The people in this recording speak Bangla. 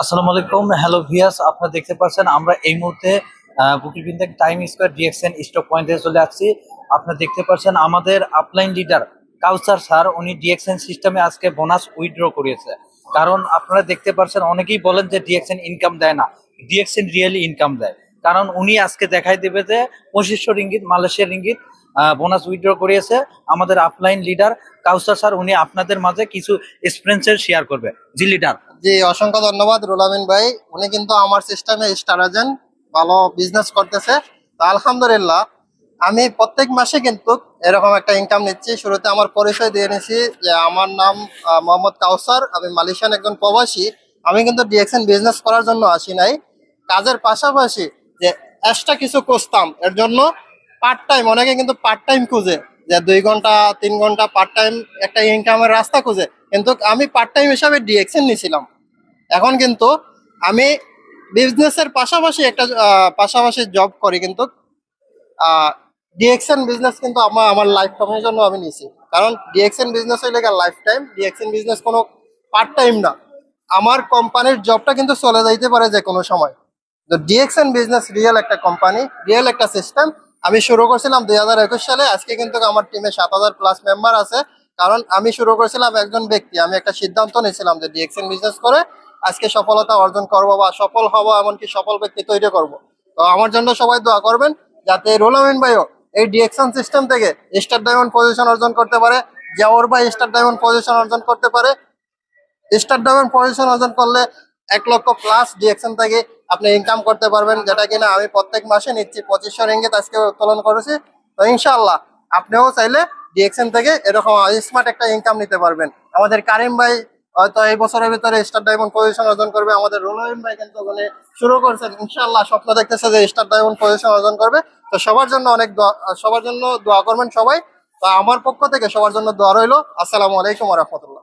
আসসালামু আলাইকুম। হ্যালো ভিয়াস আপনারা দেখতে পাচ্ছেন, আমরা এই মুহূর্তে বুকিং বিন্দাক টাইম স্কোয়ার ডিএক্সএন স্টক পয়েন্টে চলে আসছি। আপনারা দেখতে পাচ্ছেন, আমাদের আপলাইন লিডার কাউসার স্যার উনি ডিএক্সএন সিস্টেমে আজকে বোনাস উইথড্র করিয়েছে। কারণ আপনারা দেখতে পাচ্ছেন, অনেকেই বলেন যে ডিএক্সএন ইনকাম দেয় না। ডিএক্সএন রিয়েলি ইনকাম দেয়। কারণ উনি আজকে দেখাই দেবে যে পঁচিশশো রিঙ্গিত, মালয়েশিয়ার রিঙ্গিত বোনাস উইথড্র করিয়েছে। আমাদের আপলাইন লিডার কাউসার স্যার, উনি আপনাদের মাঝে কিছু এক্সপিরিয়েন্সের শেয়ার করবে। জি লিডার জি, অসংখ্য ধন্যবাদ রুলামিন ভাই। উনি কিন্তু আমার সিস্টেমে স্টার এজেন্ট ভালো বিজনেস করতেছে। আলহামদুলিল্লাহ, আমি প্রত্যেক মাসে কিন্তু এরকম একটা ইনকাম নিচ্ছি। শুরুতে আমার পরিচয় দিয়ে নিছি যে আমার নাম মোহাম্মদ কাউসার। আমি মালয়েশিয়ান একজন প্রবাসী। আমি কিন্তু ডিএক্সএন বিজনেস করার জন্য আসি নাই। কাজের পাশাপাশি যে এক্সট্রা কিছু করতাম এর জন্য পার্ট টাইম অনেকে কিন্তু পার্ট টাইম খুঁজে, যে দুই ঘণ্টা, তিন ঘণ্টা পার্ট টাইম একটা ইনকামের রাস্তা খুঁজে। কিন্তু আমি পার্ট টাইম হিসাবে ডিএক্সএন নিয়েছিলাম এখন কিন্তু আমি বিজনেসের পাশাপাশি একটা পাশাপাশি জব করি কিন্তু ডিএক্সএন বিজনেস কিন্তু আমার আমার লাইফ টাইমের জন্য আমি নিছি। কারণ ডিএক্সএন বিজনেস হইলে লাইফ টাইম ডিএক্সএন বিজনেস কোনো পার্ট টাইম না। আমার কোম্পানির জবটা কিন্তু চলে যাইতে পারে যে কোনো সময়। তো ডিএক্সএন বিজনেস রিয়েল একটা কোম্পানি রিয়েল একটা সিস্টেম আমি শুরু করছিলাম দুই হাজার একুশ সালে, আজকে কিন্তু আমার টিমে সাত হাজার প্লাস মেম্বার আছে। কারণ আমি শুরু করেছিলাম একজন ব্যক্তি, আমি একটা সিদ্ধান্ত নিয়েছিলাম যে ডিএক্সএন বিজনেস করে আজকে সফলতা অর্জন করব বা সফল হব, এমনকি সফল ব্যক্তি তৈরি করব। তো আমার জন্য সবাই দোয়া করবেন, যাতে রোলামিন ভাইও এই ডিএক্সন সিস্টেম থেকে স্টার ডায়মন্ড পজিশন অর্জন করতে পারে জাওর ভাই স্টার ডায়মন্ড পজিশন অর্জন করতে পারে। স্টার ডায়মন্ড পজিশন অর্জন করলে এক লক্ষ প্লাস ডিএক্সন থেকে আপনি ইনকাম করতে পারবেন, যেটা কিনা আমি প্রত্যেক মাসে নিচ্ছি। পঁচিশশো রিঙ্গিত আজকে উত্তোলন করেছি। তো ইনশাল্লাহ আপনিও চাইলে ডিএক্সএন থেকে এরকম স্মার্ট একটা ইনকাম নিতে পারবেন। আমাদের কারিম ভাই হয়তো এই বছরের ভিতরে স্টার ডায়মন্ড পজিশন অর্জন করবে। আমাদের রোলাইন ভাই কিন্তু ওখানে শুরু করছেন। ইনশাল্লাহ স্বপ্ন দেখতেছে যে স্টার ডায়মন্ড পজিশন অর্জন করবে। তো সবার জন্য অনেক সবার জন্য দোয়া করবেন সবাই। তো আমার পক্ষ থেকে সবার জন্য দোয়া রইল। আসসালামু আলাইকুম রহমতুল্লাহ।